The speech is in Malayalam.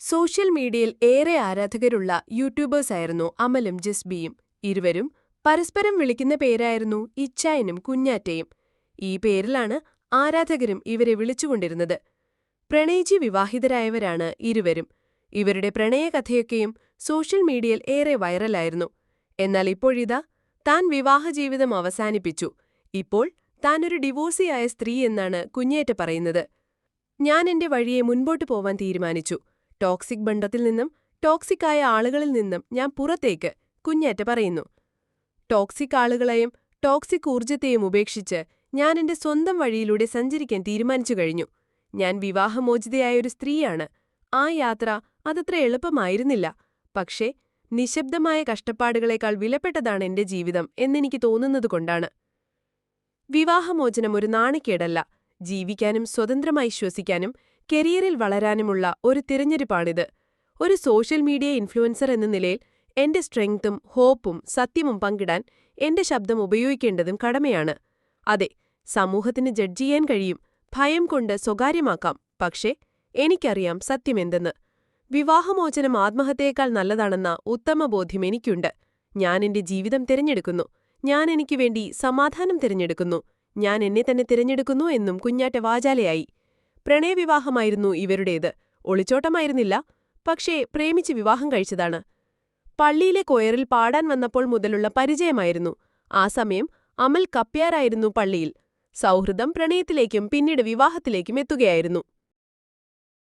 സോഷ്യൽ മീഡിയയിൽ ഏറെ ആരാധകരുള്ള യൂട്യൂബേഴ്സായിരുന്നു അമലും ജസ്ബിയും. ഇരുവരും പരസ്പരം വിളിക്കുന്ന പേരായിരുന്നു ഇച്ചായനും കുഞ്ഞാറ്റയും. ഈ പേരിലാണ് ആരാധകരും ഇവരെ വിളിച്ചുകൊണ്ടിരുന്നത്. പ്രണയിജി വിവാഹിതരായവരാണ് ഇരുവരും. ഇവരുടെ പ്രണയകഥയൊക്കെയും സോഷ്യൽ മീഡിയയിൽ ഏറെ വൈറലായിരുന്നു. എന്നാൽ ഇപ്പോഴിതാ താൻ വിവാഹജീവിതം അവസാനിപ്പിച്ചു. ഇപ്പോൾ താനൊരു ഡിവോഴ്സിയായ സ്ത്രീ എന്നാണ് കുഞ്ഞേറ്റ പറയുന്നത്. ഞാൻ എന്റെ വഴിയെ മുൻപോട്ട് പോവാൻ തീരുമാനിച്ചു. ടോക്സിക് ബന്ധത്തിൽ നിന്നും ടോക്സിക് ആയ ആളുകളിൽ നിന്നും ഞാൻ പുറത്തേക്ക് കുഞ്ഞേറ്റ പറയുന്നു. ടോക്സിക് ആളുകളെയും ടോക്സിക് ഊർജത്തെയും ഉപേക്ഷിച്ച് ഞാൻ എന്റെ സ്വന്തം വഴിയിലൂടെ സഞ്ചരിക്കാൻ തീരുമാനിച്ചു കഴിഞ്ഞു. ഞാൻ വിവാഹമോചിതയായൊരു സ്ത്രീയാണ്. ആ യാത്ര അതത്ര എളുപ്പമായിരുന്നില്ല. പക്ഷേ നിശബ്ദമായ കഷ്ടപ്പാടുകളേക്കാൾ വിലപ്പെട്ടതാണ് എന്റെ ജീവിതം എന്നെനിക്ക് തോന്നുന്നതുകൊണ്ടാണ് വിവാഹമോചനം ഒരു നാണക്കേടല്ല. ജീവിക്കാനും സ്വതന്ത്രമായി ശ്വസിക്കാനും കരിയറിൽ വളരാനുമുള്ള ഒരു തിരഞ്ഞെടുപ്പാണിത്. ഒരു സോഷ്യൽ മീഡിയ ഇൻഫ്ലുവൻസർ എന്ന നിലയിൽ എന്റെ സ്ട്രെങ്തും ഹോപ്പും സത്യവും പങ്കിടാൻ എന്റെ ശബ്ദം ഉപയോഗിക്കേണ്ടതും കടമയാണ്. അതെ സമൂഹത്തിന് ജഡ്ജ് ചെയ്യാൻ കഴിയും ഭയം കൊണ്ട് സ്വകാര്യമാക്കാം പക്ഷേ എനിക്കറിയാം സത്യമെന്തെന്ന്. വിവാഹമോചനം ആത്മഹത്യയേക്കാൾ നല്ലതാണെന്ന ഉത്തമ ബോധ്യം എനിക്കുണ്ട്. ഞാൻ എന്റെ ജീവിതം തിരഞ്ഞെടുക്കുന്നു. ഞാൻ എനിക്ക് വേണ്ടി സമാധാനം തിരഞ്ഞെടുക്കുന്നു. ഞാൻ എന്നെ തന്നെ തിരഞ്ഞെടുക്കുന്നു എന്നും കുഞ്ഞാറ്റ വാചാലയായി. പ്രണയവിവാഹമായിരുന്നു ഇവരുടേത്. ഒളിച്ചോട്ടമായിരുന്നില്ല. പക്ഷേ പ്രേമിച്ച് വിവാഹം കഴിച്ചതാണ്. പള്ളിയിലെ കൊയറിൽ പാടാൻ വന്നപ്പോൾ മുതലുള്ള പരിചയമായിരുന്നു. ആ സമയം അമൽ കപ്പ്യാരായിരുന്നു പള്ളിയിൽ. സൗഹൃദം പ്രണയത്തിലേക്കും പിന്നീട് വിവാഹത്തിലേക്കും എത്തുകയായിരുന്നു.